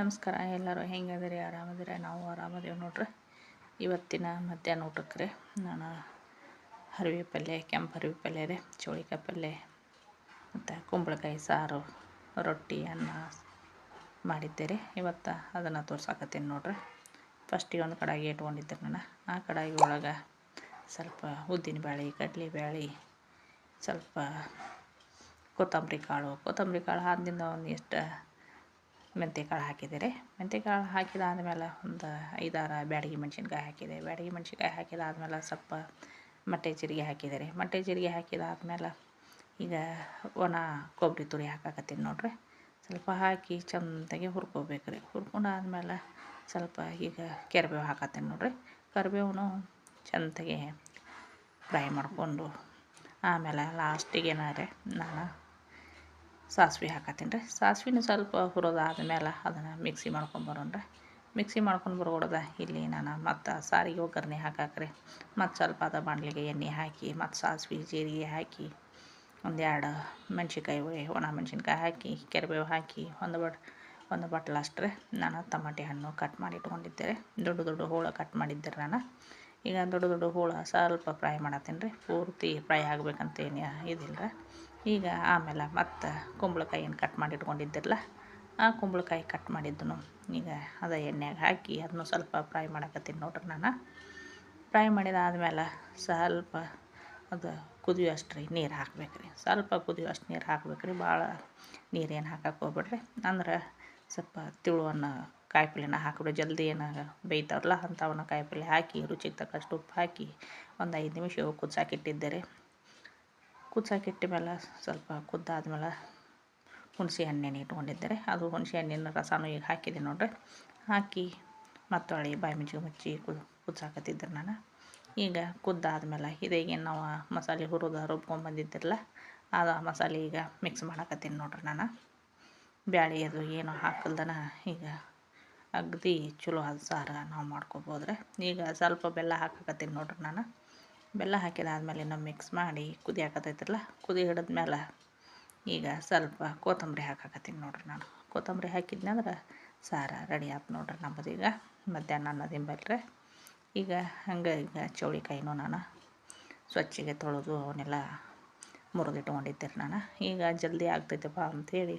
ನಮಸ್ಕಾರ. ಎಲ್ಲರೂ ಹೆಂಗದಿರಿ ಆರಾಮದಿರಿ ನಾವು ಆರಾಮದೇವ್ ನೋಡ್ರಿ. ಇವತ್ತಿನ ಮಧ್ಯಾಹ್ನ ಊಟಕ್ಕೆ ರೀ ನಾನು ಹರಿವೆ ಪಲ್ಯ ಕೆಂಪು ಹರಿವೆ ಪಲ್ಯ ರೀ, ಚೋಳಿಕಾಯಿ ಪಲ್ಯ ಮತ್ತು ಕುಂಬಳಕಾಯಿ ಸಾರು, ರೊಟ್ಟಿ, ಅನ್ನ ಮಾಡಿದ್ದೆ ರೀ. ಇವತ್ತು ಅದನ್ನು ತೋರ್ಸಾಕತ್ತೀನಿ ನೋಡ್ರಿ. ಫಸ್ಟಿಗೆ ಒಂದು ಕಡಾಯಿ ಇಟ್ಕೊಂಡಿದ್ದೆ ನಾನು. ಆ ಕಡಾಯಿ ಒಳಗೆ ಸ್ವಲ್ಪ ಉದ್ದಿನ ಬ್ಯಾಳೆ, ಕಡಲೆ ಬ್ಯಾಳೆ, ಸ್ವಲ್ಪ ಕೊತ್ತಂಬರಿ ಕಾಳು. ಕೊತ್ತಂಬರಿ ಕಾಳು ಆದ್ದಿಂದ ಒಂದು ಎಷ್ಟು ಮೆಂತ್ಯಕಾಳು ಹಾಕಿದೆ ರೀ ಮೆಂತ್ಯಕಾಳು ಹಾಕಿದಾದ್ಮೇಲೆ ಒಂದು ಐದಾರು ಬ್ಯಾಡಗಿ ಮೆಣ್ಸಿನ್ಕಾಯಿ ಹಾಕಿದೆ. ಬ್ಯಾಡಗಿ ಮೆಣ್ಸಿನ್ಕಾಯಿ ಹಾಕಿದಾದ್ಮೇಲೆ ಸ್ವಲ್ಪ ಮಟ್ಟೆ ಜೀರಿಗೆ ಹಾಕಿದೆ ರೀ ಮೊಟ್ಟೆ ಜೀರಿಗೆ ಹಾಕಿದಾದ್ಮೇಲೆ ಈಗ ಒಣ ಕೊಬ್ಬರಿ ತುರಿ ಹಾಕಾಕತ್ತೀನಿ ನೋಡ್ರಿ. ಸ್ವಲ್ಪ ಹಾಕಿ ಚಂದಾಗಿ ಹುರ್ಕೋಬೇಕು ರೀ ಹುರ್ಕೊಂಡಾದ್ಮೇಲೆ ಸ್ವಲ್ಪ ಈಗ ಕೆರಿಬೇವು ಹಾಕತ್ತೀನಿ ನೋಡ್ರಿ. ಕರಿಬೇವು ಚಂದಾಗಿ ಫ್ರೈ ಮಾಡಿಕೊಂಡು ಆಮೇಲೆ ಲಾಸ್ಟಿಗೆ ಏನಾರೆ ನಾನು ಸಾಸ್ವೆ ಹಾಕತ್ತೀನಿ ರೀ. ಸಾಸ್ವೆನೂ ಸ್ವಲ್ಪ ಹುರಿದಾದ್ಮೇಲೆ ಅದನ್ನು ಮಿಕ್ಸಿ ಮಾಡ್ಕೊಂಬರೋಣ್ರಿ ಮಿಕ್ಸಿ ಮಾಡ್ಕೊಂಡು ಬರೋದ ಇಲ್ಲಿ ನಾನು ಮತ್ತು ಸಾರಿಗೆ ಒಗ್ಗರಣೆ ಹಾಕಾಕ್ರಿ. ಮತ್ತು ಸ್ವಲ್ಪ ಅದ ಬಾಣಲಿಗೆ ಎಣ್ಣೆ ಹಾಕಿ, ಮತ್ತು ಸಾಸ್ವೆ, ಜೀರಿಗೆ ಹಾಕಿ ಒಂದೆರಡು ಮೆಣ್ಸಿನ್ಕಾಯಿ ಒಣ ಮೆಣ್ಸಿನ್ಕಾಯಿ ಹಾಕಿ, ಕೆರಿಬೇವು ಹಾಕಿ, ಒಂದು ಬಟ್, ಒಂದು ಬಟ್ಲು ರೀ. ನಾನು ಟಮಾಟೆ ಹಣ್ಣು ಕಟ್ ಮಾಡಿ ಇಟ್ಕೊಂಡಿದ್ದೆ ರೀ. ದೊಡ್ಡ ದೊಡ್ಡ ಹೋಳು ಕಟ್ ಮಾಡಿದ್ದೆ ನಾನು. ಈಗ ದೊಡ್ಡ ದೊಡ್ಡ ಹೋಳು ಸ್ವಲ್ಪ ಫ್ರೈ ಮಾಡತ್ತೀನಿ ರೀ. ಪೂರ್ತಿ ಫ್ರೈ ಆಗ್ಬೇಕಂತೇನು ಇದಿಲ್ಲ ರೀ. ಈಗ ಆಮೇಲೆ ಮತ್ತು ಕುಂಬಳಕಾಯಿಯನ್ನು ಕಟ್ ಮಾಡಿ ಇಟ್ಕೊಂಡಿದ್ದಿರಲ್ಲ ಆ ಕುಂಬಳಕಾಯಿ ಕಟ್ ಮಾಡಿದ್ದನು ಈಗ ಅದು ಎಣ್ಣೆಗೆ ಹಾಕಿ ಅದನ್ನು ಸ್ವಲ್ಪ ಫ್ರೈ ಮಾಡಕತ್ತೀನಿ ನೋಡ್ರಿ ನಾನು. ಫ್ರೈ ಮಾಡಿದಾದ್ಮೇಲೆ ಸ್ವಲ್ಪ ಅದು ಕುದಿಯೋಷ್ಟು ರೀ ನೀರು ಹಾಕ್ಬೇಕು ರೀ ಸ್ವಲ್ಪ ಕುದಿಯೋಷ್ಟು ನೀರು ಹಾಕ್ಬೇಕು ರೀ ಭಾಳ ನೀರೇನು ಹಾಕಕ್ಕೆ ಹೋಗ್ಬೇಡ್ರಿ. ಅಂದ್ರೆ ಸ್ವಲ್ಪ ತಿಳುವನ್ನು ಕಾಯಿಪಲ್ಲೆನ ಹಾಕಿಬಿಡಿ ಜಲ್ದಿ ಏನು ಬೇಯ್ತಾವಲ್ಲ ಅಂಥವನ್ನ ಕಾಯಿಪಲ್ಲೆ ಹಾಕಿ, ರುಚಿಗೆ ತಕ್ಕಷ್ಟು ಉಪ್ಪು ಹಾಕಿ ಒಂದು ಐದು ನಿಮಿಷ ಕುದ್ಸಾಕಿಟ್ಟಿದ್ದೆ ರೀ. ಕುದ್ಸಾಕಿಟ್ಟ ಮೇಲೆ ಸ್ವಲ್ಪ ಕುದ್ದಾದ್ಮೇಲೆ ಹುಣಸೆ ಹಣ್ಣೇನು ಇಟ್ಕೊಂಡಿದ್ದೆ ರೀ ಅದು ಹುಣಸೆ ಹಣ್ಣಿನ ರಸನೂ ಈಗ ಹಾಕಿದೆ ನೋಡ್ರಿ. ಹಾಕಿ ಮತ್ತು ಹೊಳೆ ಬಾಯಿ ಮುಚ್ಚಿಗೆ ಮುಚ್ಚಿ ಕುದ್ಸಾಕತ್ತಿದ್ದೆ ನಾನು. ಈಗ ಕುದ್ದಾದ್ಮೇಲೆ ಇದೇಗೇನು ನಾವು ಮಸಾಲೆ ಹುರಿದು ರುಬ್ಕೊಂಡ್ಬಂದಿದ್ದಿರಲ್ಲ ಅದು ಮಸಾಲೆ ಈಗ ಮಿಕ್ಸ್ ಮಾಡಕತ್ತೀನಿ ನೋಡ್ರಿ ನಾನು. ಬ್ಯಾಳೆ ಅದು ಏನು ಹಾಕಲ್ದನ ಈಗ ಅಗದಿ ಚಲೋ ಆದ ಸಾರು ನಾವು ಮಾಡ್ಕೊಬೋದ್ರೆ. ಈಗ ಸ್ವಲ್ಪ ಬೆಲ್ಲ ಹಾಕಕತ್ತೀನಿ ನೋಡ್ರಿ ನಾನು. ಬೆಲ್ಲ ಹಾಕಿದಾದ್ಮೇಲೆ ನಾವು ಮಿಕ್ಸ್ ಮಾಡಿ ಕುದಿಯಾಕತ್ತೈತ್ರಲ್ಲ ಕುದಿ ಹಿಡಿದ್ಮೇಲೆ ಈಗ ಸ್ವಲ್ಪ ಕೊತ್ತಂಬರಿ ಹಾಕಾಕತ್ತೀನಿ ನೋಡ್ರಿ ನಾನು. ಕೊತ್ತಂಬರಿ ಹಾಕಿದ್ನಂದ್ರೆ ಸಾರ ರೆಡಿ ಆಯ್ತು ನೋಡ್ರಿ ನಮ್ಮದು ಈಗ ಮಧ್ಯಾಹ್ನ ಅನ್ನದಿಂಬಲ್ರಿ ಈಗ ಹಂಗೆ ಈಗ ಚೌಳಿಕಾಯಿನೂ ನಾನು ಸ್ವಚ್ಛಗೆ ತೊಳೆದು ಅವನ್ನೆಲ್ಲ ಮುರಿದಿಟ್ಕೊಂಡಿದ್ದೆ ನಾನು. ಈಗ ಜಲ್ದಿ ಆಗ್ತೈತಪ್ಪ ಅಂಥೇಳಿ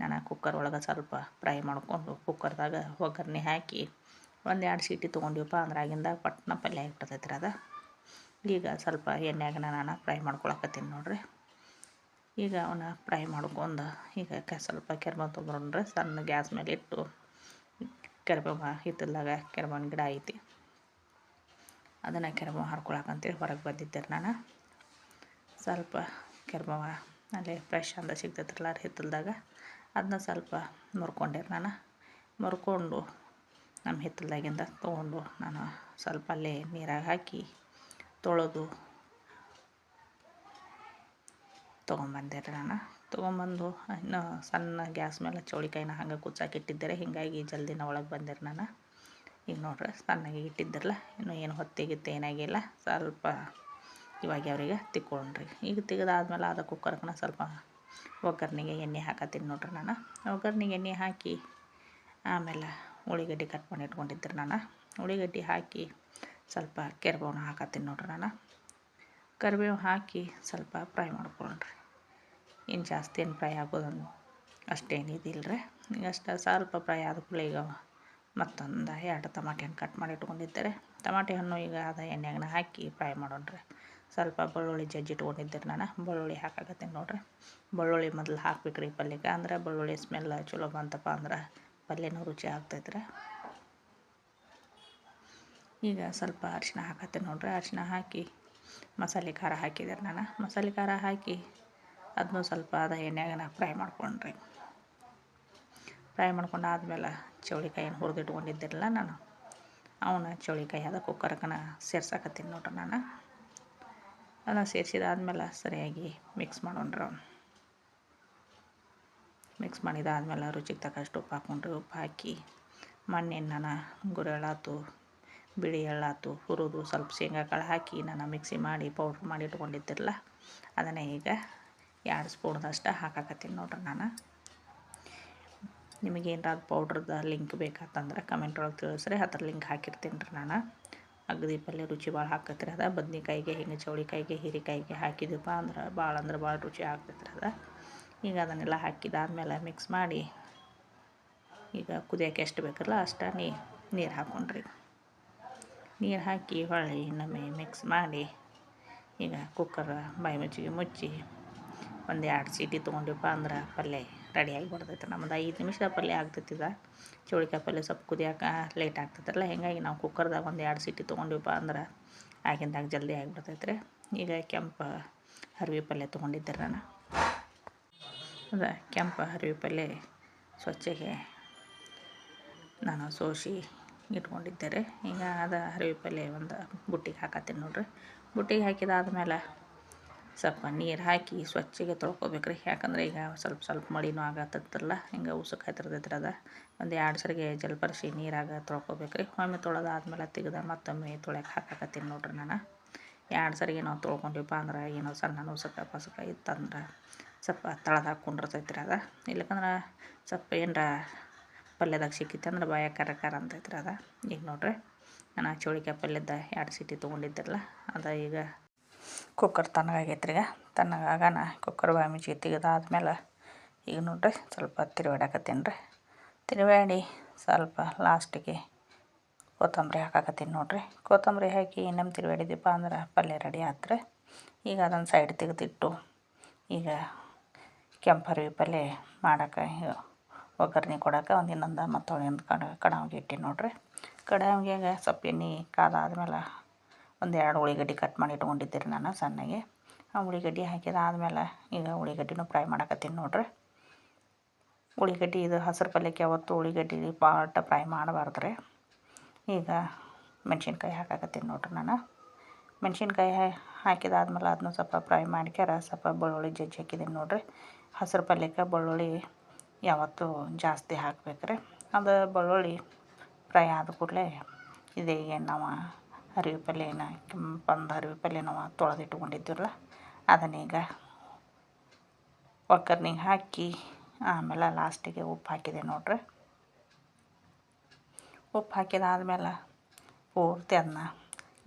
ನಾನು ಕುಕ್ಕರ್ ಒಳಗೆ ಸ್ವಲ್ಪ ಫ್ರೈ ಮಾಡಿಕೊಂಡು ಕುಕ್ಕರ್ದಾಗ ಒಗ್ಗರಣೆ ಹಾಕಿ ಒಂದೆರಡು ಸೀಟಿ ತೊಗೊಂಡಿವಪ್ಪ ಅಂದ್ರೆ ಆಗಿಂದಾಗ ಪಟ್ನ ಪಲ್ಯ ಇಟ್ಟಿರ್ತೈತ್ರಿ ಅದು. ಈಗ ಸ್ವಲ್ಪ ಎಣ್ಣೆಯಾಗ ನಾನು ಫ್ರೈ ಮಾಡ್ಕೊಳಕತ್ತೀನಿ ನೋಡಿರಿ. ಈಗ ಅವನ್ನ ಫ್ರೈ ಮಾಡ್ಕೊಂಡು ಈಗ ಕ ಸ್ವಲ್ಪ ಕೆರ್ಮ ತೊಗೊಂಡ್ರೆ ಸಣ್ಣ ಗ್ಯಾಸ್ ಮೇಲೆ ಇಟ್ಟು ಕೆರ್ಬೇವು ಹಿತ್ತಲ್ದಾಗ ಕೆರ್ಬೇವಿನ ಗಿಡ ಐತಿ. ಅದನ್ನು ಕೆರ್ಬೇವು ಹರ್ಕೊಳಕಂತೇಳಿ ಹೊರಗೆ ಬಂದಿದ್ದೆ ನಾನು. ಸ್ವಲ್ಪ ಕೆರ್ಮವ ಅಲ್ಲಿ ಫ್ರೆಶ್ ಅಂದ ಸಿಗ್ತೈತ್ರಲ್ಲ ಹಿತ್ತಲ್ದಾಗ. ಅದನ್ನ ಸ್ವಲ್ಪ ಮುರ್ಕೊಂಡೆ ನಾನು. ಮುರ್ಕೊಂಡು ನಮ್ಮ ಹಿತ್ತಲ್ದಾಗಿಂದ ತೊಗೊಂಡು ನಾನು ಸ್ವಲ್ಪ ಅಲ್ಲೇ ನೀರಾಗ ಹಾಕಿ ತೊಳೆದು ತೊಗೊಂಬಂದೆ ರೀ ನಾನು ತೊಗೊಂಬಂದು ಇನ್ನು ಸಣ್ಣ ಗ್ಯಾಸ್ ಮೇಲೆ ಚೌಳಿಕಾಯಿನ ಹಂಗೆ ಕುಚ್ಚಾಕಿಟ್ಟಿದ್ದೆ ಹೀಗಾಗಿ ಜಲ್ದಿನ ಒಳಗೆ ಬಂದೆ ನಾನು ಈಗ ನೋಡ್ರಿ ಸಣ್ಣಗೆ ಇಟ್ಟಿದ್ದಿರಲ್ಲ ಇನ್ನು ಏನು ಹೊತ್ತಿಗಿತ್ತು ಏನಾಗಿಲ್ಲ ಸ್ವಲ್ಪ ಇವಾಗ ಅವ್ರಿಗೆ ತಿಕ್ಕೊಂಡ್ರಿ ಈಗ ತೆಗೆದಾದ್ಮೇಲೆ ಅದು ಕುಕ್ಕರ್ಗೆ ಸ್ವಲ್ಪ ಒಗ್ಗರಣೆಗೆ ಎಣ್ಣೆ ಹಾಕತ್ತೀನಿ ನೋಡ್ರಿ ನಾನು. ಒಗ್ಗರಣೆಗೆ ಎಣ್ಣೆ ಹಾಕಿ ಆಮೇಲೆ ಉಳ್ಳಿಗಡ್ಡೆ ಕಟ್ ಮಾಡಿ ಇಟ್ಕೊಂಡಿದ್ದೆ ನಾನು. ಉಳ್ಳಿಗಡ್ಡೆ ಹಾಕಿ ಸ್ವಲ್ಪ ಕೆರ್ಬೇವನ್ನ ಹಾಕತ್ತೀನಿ ನೋಡ್ರಿ ನಾನು. ಕರಿಬೇವು ಹಾಕಿ ಸ್ವಲ್ಪ ಫ್ರೈ ಮಾಡ್ಕೊಳ್ರಿ. ಇನ್ನು ಜಾಸ್ತಿ ಏನು ಫ್ರೈ ಆಗೋದನ್ನು ಅಷ್ಟೇನು ಇದಿಲ್ಲ ರೀ ಈಗ ಅಷ್ಟು ಸ್ವಲ್ಪ ಫ್ರೈ ಆದ ಕೂಡಲೇ ಈಗ ಮತ್ತೊಂದು ಎರಡು ಟಮಾಟೆ ಹಣ್ಣು ಕಟ್ ಮಾಡಿ ಇಟ್ಕೊಂಡಿದ್ದೆ ಟಮಾಟೆ ಹಣ್ಣು ಈಗ ಅದು ಎಣ್ಣೆಗನ್ನ ಹಾಕಿ ಫ್ರೈ ಮಾಡೋಣ್ರಿ. ಸ್ವಲ್ಪ ಬೆಳ್ಳುಳ್ಳಿ ಜಜ್ಜಿ ಇಟ್ಕೊಂಡಿದ್ದೆ ನಾನು ಬೆಳ್ಳುಳ್ಳಿ ಹಾಕಾಕತ್ತೀನಿ ನೋಡ್ರಿ. ಬೆಳ್ಳುಳ್ಳಿ ಮೊದಲು ಹಾಕ್ಬೇಕ್ರಿ ಪಲ್ಯಕ್ಕೆ. ಅಂದ್ರೆ ಬೆಳ್ಳುಳ್ಳಿ ಸ್ಮೆಲ್ ಚಲೋ ಬಂತಪ್ಪ ಅಂದ್ರೆ ಪಲ್ಯನೂ ರುಚಿ ಆಗ್ತೈತ್ರಿ. ಈಗ ಸ್ವಲ್ಪ ಅರಿಶಿನ ಹಾಕತ್ತೆ ನೋಡ್ರಿ. ಅರಿಶಿನ ಹಾಕಿ ಮಸಾಲೆ ಖಾರ ಹಾಕಿದ್ದಾರೆ ನಾನು. ಮಸಾಲೆ ಖಾರ ಹಾಕಿ ಅದನ್ನು ಸ್ವಲ್ಪ ಅದ ಎಣ್ಣೆಯಾಗ ಫ್ರೈ ಮಾಡ್ಕೊಂಡ್ರಿ. ಫ್ರೈ ಮಾಡ್ಕೊಂಡು ಆದಮೇಲೆ ಚೌಳಿಕಾಯಿನ ಹುರಿದಿಟ್ಕೊಂಡಿದ್ದಿರಲ್ಲ ನಾನು, ಅವನ್ನ ಚೌಳಿಕಾಯಿ ಅದ ಕುಕ್ಕರ್ಕನ ಸೇರ್ಸಾಕತ್ತೀನಿ ನೋಡ್ರಿ ನಾನು. ಅದನ್ನು ಸೇರಿಸಿದಾದ್ಮೇಲೆ ಸರಿಯಾಗಿ ಮಿಕ್ಸ್ ಮಾಡೋಣ್ರಿ ಅವನು. ಮಿಕ್ಸ್ ಮಾಡಿದಾದ್ಮೇಲೆ ರುಚಿಗೆ ತಕ್ಕಷ್ಟು ಉಪ್ಪು ಹಾಕ್ಕೊಂಡ್ರಿ. ಉಪ್ಪು ಹಾಕಿ ಮಣ್ಣಿನ ನಾನು ಗುರೆಳಾತು ಬಿಳಿ ಎಳ್ಳಾತು ಹುರಿದು ಸ್ವಲ್ಪ ಶೇಂಗಾಕಾಳು ಹಾಕಿ ನಾನು ಮಿಕ್ಸಿ ಮಾಡಿ ಪೌಡ್ರ್ ಮಾಡಿ ಇಟ್ಕೊಂಡಿದ್ದಿರಲ್ಲ, ಅದನ್ನು ಈಗ ಎರಡು ಸ್ಪೂನ್ದಷ್ಟು ಹಾಕಾಕತ್ತೀನಿ ನೋಡ್ರಿ ನಾನು. ನಿಮಗೆ ಏನಾರ ಪೌಡ್ರದ ಲಿಂಕ್ ಬೇಕಾತಂದ್ರೆ ಕಮೆಂಟ್ ಒಳಗೆ ತಿಳಿಸ್ರಿ, ಅದ್ರ ಲಿಂಕ್ ಹಾಕಿರ್ತೀನಿ ರೀ ನಾನು. ಅಗದಿ ಪಲ್ಯ ರುಚಿ ಭಾಳ ಹಾಕತ್ರಿ ಅದ. ಬದ್ನೆಕಾಯಿಗೆ ಹಿಂಗೆ ಚೌಳಿಕಾಯಿಗೆ ಹೀರೆಕಾಯಿಗೆ ಹಾಕಿದ್ವಪ್ಪ ಅಂದ್ರೆ ಭಾಳ ಅಂದ್ರೆ ಭಾಳ ರುಚಿ ಆಗ್ತೈತ್ರಿ ಅದ. ಈಗ ಅದನ್ನೆಲ್ಲ ಹಾಕಿದಾದ್ಮೇಲೆ ಮಿಕ್ಸ್ ಮಾಡಿ ಈಗ ಕುದಿಯೋಕೆ ಎಷ್ಟು ಬೇಕಲ್ಲ ಅಷ್ಟು ನೀರು ಹಾಕ್ಕೊಂಡ್ರಿ ನೀರು ಹಾಕಿ ಹೊಳ್ಳಿ, ಇನ್ನೊಮ್ಮೆ ಮಿಕ್ಸ್ ಮಾಡಿ ಈಗ ಕುಕ್ಕರ್ ಬಾಯಿ ಮುಚ್ಚಿಗೆ ಮುಚ್ಚಿ ಒಂದು ಎರಡು ಸೀಟಿ ತೊಗೊಂಡಿವಪ್ಪ ಅಂದ್ರೆ ಪಲ್ಯ ರೆಡಿಯಾಗಿ ಬರ್ತೈತೆ ನಮ್ದು ಐದು ನಿಮಿಷದ ಪಲ್ಯ ಆಗ್ತೈತಿದ ಚೌಳಿಕಾಯಿ ಪಲ್ಯ ಸ್ವಲ್ಪ ಕುದಿಯೋಕೆ ಲೇಟ್ ಆಗ್ತೈತಲ್ಲ, ಹೀಗಾಗಿ ನಾವು ಕುಕ್ಕರ್ದಾಗ ಒಂದು ಎರಡು ಸೀಟಿ ತೊಗೊಂಡಿವಪ್ಪ ಅಂದ್ರೆ ಆಗಿಂದಾಗ ಜಲ್ದಿ ಆಗಿಬಿಡ್ತೈತೆ ರೀ. ಈಗ ಕೆಂಪು ಹರಿವೆ ಪಲ್ಯ ತೊಗೊಂಡಿದ್ದೆ ನಾನು. ಅದ ಕೆಂಪು ಹರಿವೆ ಪಲ್ಯ ಸ್ವಚ್ಛಗೆ ನಾನು ಸೋಸಿ ಇಟ್ಕೊಂಡಿದ್ದೆ ರೀ ಈಗ ಅದು ಹರಿವೆ ಪಲ್ಯ ಒಂದು ಬುಟ್ಟಿಗೆ ಹಾಕತ್ತೀನಿ ನೋಡ್ರಿ. ಬುಟ್ಟಿಗೆ ಹಾಕಿದಾದ್ಮೇಲೆ ಸ್ವಲ್ಪ ನೀರು ಹಾಕಿ ಸ್ವಚ್ಛಗೆ ತೊಳ್ಕೊಬೇಕು ರೀ. ಯಾಕಂದ್ರೆ ಈಗ ಸ್ವಲ್ಪ ಸ್ವಲ್ಪ ಮಳಿನೂ ಆಗತ್ತಲ್ಲ ಹಿಂಗೆ ಉಸುಕು ಹತ್ತಿರ್ತೈತ್ರಿ ಅದ. ಒಂದು ಎರಡು ಸರಿಗೆ ಜಲ್ಪರ್ಸಿ ನೀರಾಗ ತೊಳ್ಕೊಬೇಕು ರೀ. ಒಮ್ಮೆ ತೊಳೆದಾದ್ಮೇಲೆ ತೆಗೆದ ಮತ್ತೊಮ್ಮೆ ತೊಳ್ಯಕ್ಕೆ ಹಾಕಾಕತ್ತೀನಿ ನೋಡ್ರಿ ನಾನು. ಎರಡು ಸರಿಗೆ ನಾವು ತೊಳ್ಕೊಂಡಿವಪ್ಪ ಅಂದ್ರೆ ಏನೋ ಸಣ್ಣ ಉಸುಕ ಪಸುಕ ಇತ್ತಂದ್ರೆ ಸ್ವಲ್ಪ ತಳದಾಗ ಕುಂಡಿರ್ತೈತ್ರಿ ಅದ. ಇಲ್ಲಕಂದ್ರೆ ಸ್ವಲ್ಪ ಏನರ ಪಲ್ಯದಾಗ ಸಿಕ್ಕಿತ್ತು ಅಂದ್ರೆ ಬಾಯ ಕರ ಖಾರ ಅಂತೈತ್ರಿ ಅದ. ಈಗ ನೋಡ್ರಿ, ನಾನು ಚೋಳಿಕಾಯಿ ಪಲ್ಯದ ಎರಡು ಸಿಟಿ ತೊಗೊಂಡಿದ್ದಿರಲ್ಲ ಅದ ಈಗ ಕುಕ್ಕರ್ ತಣ್ಣಗಾಗೈತ್ರಿ ಈಗ. ತಣ್ಣಗಾಗನ ಕುಕ್ಕರ್ ಬಾಯಿ ಮುಚ್ಚಿ ತೆಗೆದಾದ್ಮೇಲೆ ಈಗ ನೋಡ್ರಿ, ಸ್ವಲ್ಪ ತಿರುವಾಡಕತ್ತೀನಿ ರೀ. ತಿರುವಾಡಿ ಸ್ವಲ್ಪ ಲಾಸ್ಟಿಗೆ ಕೊತ್ತಂಬರಿ ಹಾಕಾಕತ್ತೀನಿ ನೋಡ್ರಿ. ಕೊತ್ತಂಬರಿ ಹಾಕಿ ಇನ್ನೊಮ್ಮೆ ತಿರುವಾಡಿದ್ದೀಪ ಅಂದ್ರೆ ಪಲ್ಯ ರೆಡಿ ಆತ್ರಿ. ಈಗ ಅದನ್ನು ಸೈಡ್ ತೆಗೆದಿಟ್ಟು ಈಗ ಕೆಂಪು ಪಲ್ಯ ಮಾಡೋಕೆ ಒಗ್ಗರ್ಣೆ ಕೊಡೋಕೆ ಒಂದು ಇನ್ನೊಂದು ಮತ್ತೊಂದು ಒಂದು ಕಡ ಕಡಾವಿಗೆ ಇಟ್ಟೀನಿ ನೋಡಿರಿ. ಕಡಾವಿಗ್ಯಾಗ ಸ್ವಲ್ಪ ಎಣ್ಣೆ ಕಾದಾದ್ಮೇಲೆ ಒಂದು ಎರಡು ಉಳ್ಳಾಗಡ್ಡಿ ಕಟ್ ಮಾಡಿ ಇಟ್ಕೊಂಡಿದ್ದೆ ರೀ ನಾನು ಸಣ್ಣಗೆ. ಆ ಉಳ್ಳಾಗಡ್ಡಿ ಹಾಕಿದಾದ್ಮೇಲೆ ಈಗ ಉಳ್ಳಾಗಡ್ಡಿನೂ ಫ್ರೈ ಮಾಡಕತ್ತೀನಿ ನೋಡಿರಿ. ಉಳ್ಳಾಗಡ್ಡಿ ಇದು ಹಸಿರು ಪಲ್ಯಕ್ಕೆ ಯಾವತ್ತು ಉಳ್ಳಾಗಡ್ಡಿ ಪಾಟ ಫ್ರೈ ಮಾಡಬಾರ್ದು ರೀ. ಈಗ ಮೆಣಸಿನ್ಕಾಯಿ ಹಾಕಾಕತ್ತೀನಿ ನೋಡ್ರಿ ನಾನು. ಮೆಣ್ಸಿನ್ಕಾಯಿ ಹಾಕಿದಾದ್ಮೇಲೆ ಅದನ್ನು ಸ್ವಲ್ಪ ಫ್ರೈ ಮಾಡ್ಕ್ಯಾರ ಸ್ವಲ್ಪ ಬೆಳ್ಳುಳ್ಳಿ ಜಜ್ಜಿ ಹಾಕಿದ್ದೀನಿ ನೋಡಿರಿ. ಹಸಿರು ಪಲ್ಯಕ್ಕೆ ಬೆಳ್ಳುಳ್ಳಿ ಯಾವತ್ತೂ ಜಾಸ್ತಿ ಹಾಕ್ಬೇಕು ರೀ ಅದು ಬೆಳ್ಳುಳ್ಳಿ ಫ್ರೈ ಆದ ಕೂಡಲೇ ಇದೇ ಏನು ನಾವು ಹರಿವೆ ಪಲ್ಯನ ಕೆಂಪಂದು ಹರಿವೆ ಪಲ್ಯ ನಾವು ತೊಳೆದಿಟ್ಕೊಂಡಿದ್ದೀವಲ್ಲ ಅದನ್ನೀಗ ಒಗ್ಗರ್ನಿಗೆ ಹಾಕಿ ಆಮೇಲೆ ಲಾಸ್ಟಿಗೆ ಉಪ್ಪು ಹಾಕಿದೆ ನೋಡ್ರಿ. ಉಪ್ಪು ಹಾಕಿದಾದ್ಮೇಲೆ ಪೂರ್ತಿ ಅದನ್ನ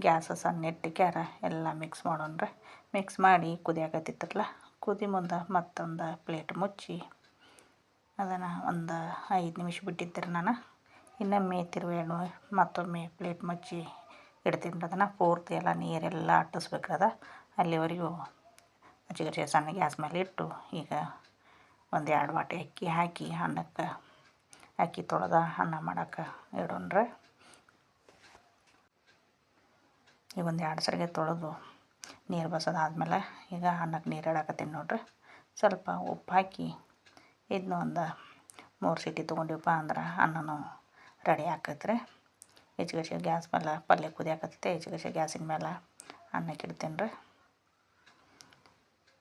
ಗ್ಯಾಸ ಸಣ್ಣ ಇಟ್ಟಿಕ್ಯಾರ ಎಲ್ಲ ಮಿಕ್ಸ್ ಮಾಡೋಣ್ರಿ. ಮಿಕ್ಸ್ ಮಾಡಿ ಕುದಿಯಾಕತ್ತಿತ್ತಲ್ಲ, ಕುದಿ ಮುಂದೆ ಮತ್ತೊಂದು ಪ್ಲೇಟ್ ಮುಚ್ಚಿ ಅದನ್ನು ಒಂದು ಐದು ನಿಮಿಷ ಬಿಟ್ಟಿದ್ದರೆ ನಾನು ಇನ್ನೊಮ್ಮೆ ತಿರುವೇಣು ಮತ್ತೊಮ್ಮೆ ಪ್ಲೇಟ್ ಮುಚ್ಚಿ ಇಡ್ತೀನಿ ಅದನ್ನು. ಪೂರ್ತಿ ಎಲ್ಲ ನೀರೆಲ್ಲ ಅಟ್ಟಿಸ್ಬೇಕಾದ ಅಲ್ಲಿವರೆಗೂ ಮಜ್ಜಿಗೆ ಸಣ್ಣ ಗ್ಯಾಸ್ ಮೇಲೆ ಇಟ್ಟು ಈಗ ಒಂದು ಎರಡು ವಾಟಿ ಅಕ್ಕಿ ಹಾಕಿ, ಅನ್ನಕ್ಕೆ ಅಕ್ಕಿ ತೊಳೆದ ಅನ್ನ ಮಾಡೋಕೆ ಇಡೋಣ್ರೆ ಈಗ ಒಂದು ಎರಡು ಸರಿಗೆ ತೊಳೆದು ನೀರು ಬಸೋದಾದ್ಮೇಲೆ ಈಗ ಅನ್ನಕ್ಕೆ ನೀರು ಇಡಾಕತ್ತೀನಿ ನೋಡ್ರಿ ಸ್ವಲ್ಪ ಉಪ್ಪು ಹಾಕಿ ಇದನ್ನ ಒಂದು ಮೂರು ಸೀಟಿ ತೊಗೊಂಡಿವಪ್ಪ ಅಂದ್ರೆ ಅನ್ನನೂ ರೆಡಿ ಆಕೈತ್ರಿ. ಹೆಚ್ಚಿಗೆ ಗ್ಯಾಸ್ ಮೇಲೆ ಪಲ್ಯ ಕುದಿಯಾಕತ್ತೈತೆ ಹೆಚ್ಚಿಗೆ ಗ್ಯಾಸಿನ ಮೇಲೆ ಅನ್ನಕ್ಕೆ ಇಡ್ತೀನಿ ರೀ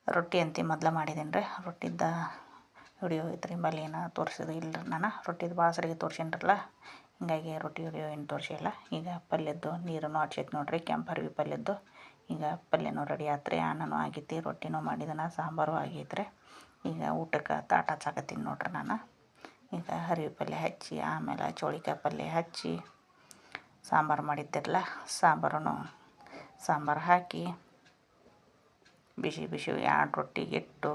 ರೊಟ್ಟಿ ಅಂತಿ ಮೊದಲು ಮಾಡಿದ್ದೀನಿ ರೀ ರೊಟ್ಟಿದ್ದ ವಿಡಿಯೋ ಐತ್ರಿ ಬಲ್ಲಿ ಏನೋ ತೋರಿಸಿದ್ರು ಇಲ್ಲ ನಾನು. ರೊಟ್ಟಿದು ಭಾಳ ಸರಿಗೆ ತೋರಿಸಿನ್ರಲ್ಲ, ಹೀಗಾಗಿ ರೊಟ್ಟಿ ವಿಡಿಯೋ ಏನು ತೋರಿಸಿಲ್ಲ. ಈಗ ಪಲ್ಯದ್ದು ನೀರನ್ನು ಹಚ್ಚೈತೆ ನೋಡಿರಿ, ಕೆಂಪು ಅರ್ವಿ ಪಲ್ಯದ್ದು. ಈಗ ಪಲ್ಯನೂ ರೆಡಿ ಆತ್ರಿ, ಅನ್ನನೂ ಆಗೈತಿ, ರೊಟ್ಟಿನೂ ಮಾಡಿದನ, ಸಾಂಬಾರು ಆಗೈತ್ರಿ. ಈಗ ಊಟಕ್ಕೆ ತಾಟ ಹಚ್ಚಾಕತ್ತೀನಿ ನೋಡ್ರಿ ನಾನು. ಈಗ ಹರಿವೆ ಪಲ್ಯ ಹಚ್ಚಿ, ಆಮೇಲೆ ಚೋಳಿಕಾಯಿ ಪಲ್ಯ ಹಚ್ಚಿ, ಸಾಂಬಾರು ಮಾಡಿದ್ದಿರಲ್ಲ, ಸಾಂಬಾರನ್ನು ಸಾಂಬಾರು ಹಾಕಿ, ಬಿಸಿ ಬಿಸಿ ಎರಡು ರೊಟ್ಟಿ ಇಟ್ಟು,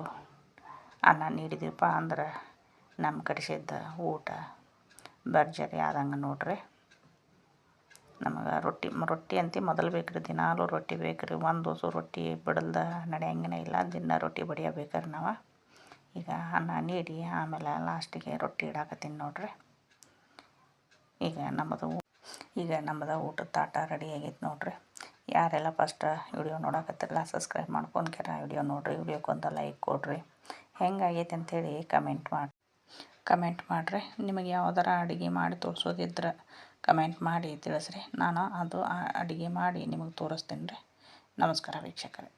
ಅನ್ನ ನೀಡಿದೀವಪ್ಪ ಅಂದ್ರೆ ನಮ್ಮ ಕಡಿಸಿದ್ದ ಊಟ ಭರ್ಜರಿ ಆದಂಗೆ ನೋಡ್ರಿ. ನಮಗೆ ರೊಟ್ಟಿ ರೊಟ್ಟಿ ಅಂತ ಮೊದಲು ಬೇಕ್ರಿ, ದಿನಾಲೂ ರೊಟ್ಟಿ ಬೇಕ್ರಿ, ಒಂದು ದಿವಸ ರೊಟ್ಟಿ ಬಿಡಲ್ದ ನಡೆಯಂಗನೇ ಇಲ್ಲ, ದಿನ ರೊಟ್ಟಿ ಬಡಿಯಬೇಕಾರೆ ನಾವು. ಈಗ ಅನ್ನ ನೀಡಿ, ಆಮೇಲೆ ಲಾಸ್ಟಿಗೆ ರೊಟ್ಟಿ ಇಡಾಕತ್ತೀನಿ ನೋಡ್ರಿ. ಈಗ ನಮ್ಮದು ಈಗ ನಮ್ಮದು ಊಟದ ತಾಟ ರೆಡಿ ಆಗೈತೆ ನೋಡ್ರಿ. ಯಾರೆಲ್ಲ ಫಸ್ಟ್ ವಿಡಿಯೋ ನೋಡಕತ್ತಿರಲ್ಲ ಸಬ್ಸ್ಕ್ರೈಬ್ ಮಾಡ್ಕೊಂಡ್ಕ್ಯಾರ ವಿಡಿಯೋ ನೋಡ್ರಿ. ವಿಡಿಯೋಕ್ಕೊಂದು ಲೈಕ್ ಕೊಡಿರಿ. ಹೆಂಗಾಗೈತೆ ಅಂಥೇಳಿ ಕಮೆಂಟ್ ಮಾಡಿ ಕಮೆಂಟ್ ಮಾಡಿರಿ. ನಿಮಗೆ ಯಾವ್ದಾರ ಅಡುಗೆ ಮಾಡಿ ತೋರಿಸೋದಿದ್ರೆ ಕಮೆಂಟ್ ಮಾಡಿ ತಿಳಿಸ್ರಿ. ನಾನು ಅದು ಅಡುಗೆ ಮಾಡಿ ನಿಮಗೆ ತೋರಿಸ್ತೀನಿ ರೀ. ನಮಸ್ಕಾರ ವೀಕ್ಷಕರೇ.